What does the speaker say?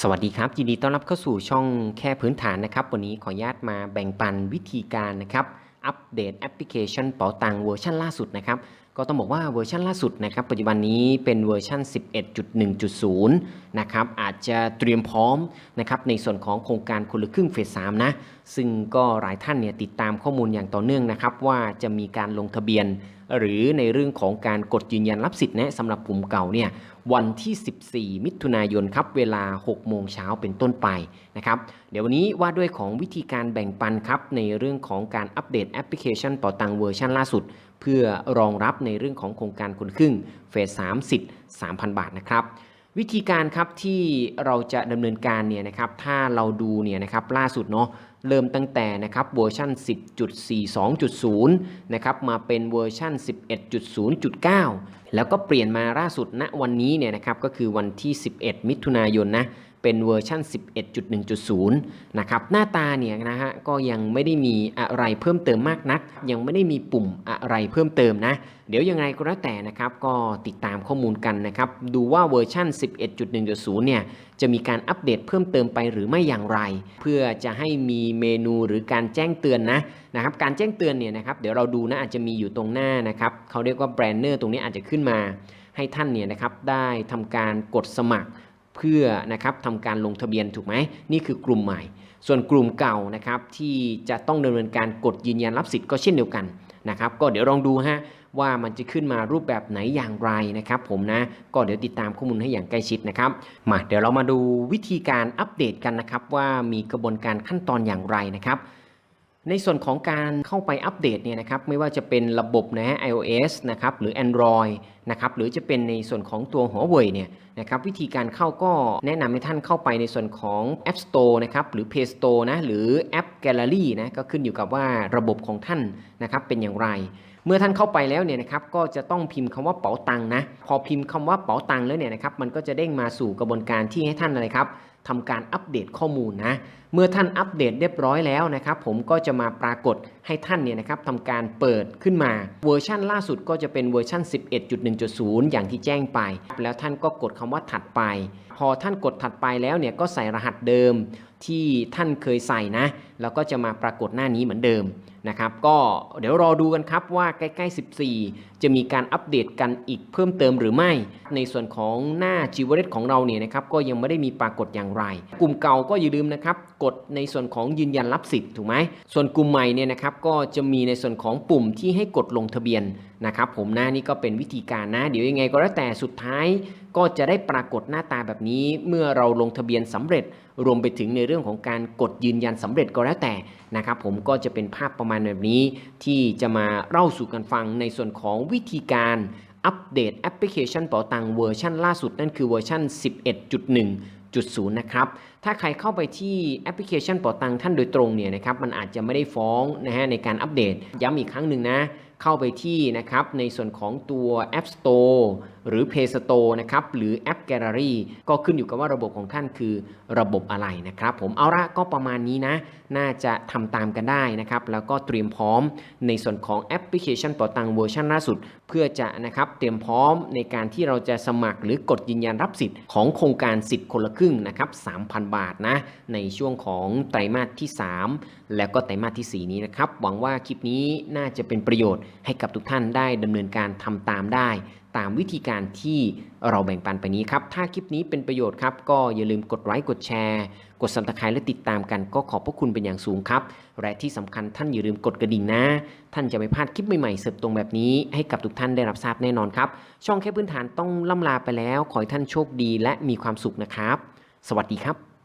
สวัสดีครับยินดีต้อนรับเข้าสู่ช่องแค่พื้นฐานนะครับ วันนี้ขออนุญาตมาแบ่งปันวิธีการนะครับ อัปเดตแอปพลิเคชันเป๋าตังเวอร์ชันล่าสุดนะครับ ก็ต้องบอกว่าเวอร์ชันล่าสุดนะครับ ปัจจุบันนี้เป็นเวอร์ชัน 11.1.0 นะครับ อาจจะเตรียมพร้อมนะครับในส่วนของโครงการคนละครึ่งเฟส3นะ ซึ่งก็หลายท่านเนี่ยติดตามข้อมูลอย่างต่อเนื่องนะครับ ว่าจะมีการลงทะเบียนหรือในเรื่องของการกดยืนยันรับสิทธิ์นะสำหรับกลุ่มเก่าเนี่ยวันที่ 14 มิถุนายนครับเวลา 6 โมงเช้าเป็นต้นไปนะครับเดี๋ยววันนี้ว่าด้วยของวิธีการแบ่งปันครับในเรื่องของการอัปเดตแอปพลิเคชันเป่าตังเวอร์ชันล่าสุด เพื่อรองรับในเรื่องของโครงการคนครึ่งเฟส3สิทธิ์3,000 บาทนะครับ วิธีการครับที่เราจะดำเนินการเนี่ยนะครับถ้าเราดูเนี่ยนะครับล่าสุดเนาะเริ่มตั้งแต่นะครับเวอร์ชัน10.42.0 นะครับมาเป็นเวอร์ชัน11.0.9 แล้วก็เปลี่ยนมาล่าสุดณวันนี้เนี่ยนะครับก็คือวันที่ 11 มิถุนายนนะ เป็นเวอร์ชัน11.1.0 นะครับ หน้าตาเนี่ยนะฮะก็ยังไม่ได้มีอะไรเพิ่มเติมมากนัก ยังไม่ได้มีปุ่มอะไรเพิ่มเติมนะ เดี๋ยวยังไงก็แล้วแต่นะครับ ก็ติดตามข้อมูลกันนะครับ ดูว่าเวอร์ชัน11.1.0 เนี่ยจะมีการอัปเดตเพิ่มเติมไปหรือไม่อย่างไร เพื่อจะให้มีเมนูหรือการแจ้งเตือนนะนะครับ การแจ้งเตือนเนี่ยนะครับเดี๋ยวเราดูนะอาจจะมีอยู่ตรงหน้านะครับเขาเรียกว่าแบรนเนอร์ตรงนี้อาจจะขึ้นมาให้ท่านเนี่ยนะครับได้ทำการกดสมัคร เพื่อนะครับทำการลงทะเบียนถูกไหมนี่คือกลุ่มใหม่ ส่วนกลุ่มเก่านะครับที่จะต้องดำเนินการกดยืนยันรับสิทธิ์ก็เช่นเดียวกันนะครับ ก็เดี๋ยวลองดูฮะว่ามันจะขึ้นมารูปแบบไหนอย่างไรนะครับ ผมนะก็เดี๋ยวติดตามข้อมูลให้อย่างใกล้ชิดนะครับมาเดี๋ยวเรามาดูวิธีการอัปเดตกันนะครับ ว่ามีกระบวนการขั้นตอนอย่างไรนะครับ ในส่วนของการเข้าไปอัปเดตเนี่ยนะครับไม่ว่าจะเป็นระบบนะฮะ iOS นะครับหรือ Android นะครับหรือจะเป็นในส่วนของตัวหัวเว่ยเนี่ยนะครับวิธีการเข้าก็แนะนำให้ท่านเข้าไปในส่วนของ App Store นะครับหรือ Play Store นะหรือ App Gallery นะก็ขึ้นอยู่กับว่าระบบของท่านนะครับเป็นอย่างไร เมื่อท่านเข้าไปแล้วเนี่ยนะครับก็จะต้องพิมพ์คำว่าเป๋าตังนะพอพิมพ์คำว่าเป๋าตังแล้วเนี่ยนะครับมันก็จะเด้งมาสู่กระบวนการที่ให้ท่านอะไรครับ ทำการอัปเดตข้อมูลนะ เมื่อท่านอัปเดตเรียบร้อยแล้วนะครับผมก็จะมาปรากฏให้ท่านเนี่ยนะครับทำการเปิดขึ้นมา เวอร์ชันล่าสุดก็จะเป็นเวอร์ชัน11.1.0 อย่างที่แจ้งไป แล้วท่านก็กดคำว่าถัดไป พอท่านกดถัดไปแล้วเนี่ยก็ใส่รหัสเดิมที่ท่านเคยใส่นะ แล้วก็จะมาปรากฏหน้านี้เหมือนเดิมนะครับ ก็เดี๋ยวรอดูกันครับว่าใกล้ๆ 14 จะมีการอัปเดตกันอีกเพิ่มเติมหรือไม่ ในส่วนของหน้าจิวเวตของเราเนี่ยนะครับก็ยังไม่ได้มีปรากฏอย่างไร กลุ่มเก่าก็อย่าลืมนะครับกดในส่วนของยืนยันรับสิทธิ์ถูกไหมส่วนกลุ่มใหม่เนี่ยนะครับก็จะมีในส่วนของปุ่มที่ให้กดลงทะเบียนนะครับผมนะนี่ก็เป็นวิธีการนะ เดี๋ยวยังไงก็แล้วแต่สุดท้ายก็จะได้ปรากฏหน้าตาแบบนี้ เมื่อเราลงทะเบียนสำเร็จ รวมไปถึงในเรื่องของการกดยืนยันสำเร็จก็แล้วแต่นะครับผมก็จะเป็นภาพประมาณแบบนี้ ที่จะมาเล่าสู่กันฟังในส่วนของวิธีการอัปเดตแอปพลิเคชันเป๋าตังเวอร์ชันล่าสุดนั่นคือเวอร์ชัน11.1 นะครับ ถ้าใครเข้าไปที่แอปพลิเคชันเป๋าตังท่านโดยตรงเนี่ยนะครับ มันอาจจะไม่ได้ฟ้องนะฮะในการอัปเดต ย้ำอีกครั้งหนึ่งนะ เข้าไปที่นะครับในส่วนของตัว App Store หรือ Play Store นะครับหรือ App Gallery ก็ขึ้นอยู่กับว่าระบบของท่านคือระบบอะไรนะครับ ผมเอาละก็ประมาณนี้นะ น่าจะทำตามกันได้นะครับ แล้วก็เตรียมพร้อมในส่วนของแอปพลิเคชันเป๋าตังเวอร์ชันล่าสุด เพื่อจะนะครับเตรียมพร้อมในการที่เราจะสมัครหรือกดยืนยันรับสิทธิ์ของโครงการสิทธิ์คนละครึ่งนะครับ3,000 บาทนะในช่วงของไตรมาสที่ 3 แล้วก็ไตรมาสที่ 4 นี้นะครับหวังว่าคลิปนี้น่าจะเป็นประโยชน์ให้กับทุกท่านได้ดำเนินการทำตามได้ ตามวิธีการที่เราแบ่งปันไปนี้ครับ ถ้าคลิปนี้เป็นประโยชน์ครับ ก็อย่าลืมกดไลค์กดแชร์ กด subscribe และติดตามกันก็ขอบพระคุณเป็นอย่างสูงครับ และที่สำคัญท่านอย่าลืมกดกระดิ่งนะ ท่านจะไม่พลาดคลิปใหม่ๆเสิร์ฟตรงแบบนี้ ให้กับทุกท่านได้รับทราบแน่นอนครับ ช่องแค่พื้นฐานต้องล่ำลาไปแล้ว ขอให้ท่านโชคดีและมีความสุขนะครับ สวัสดีครับ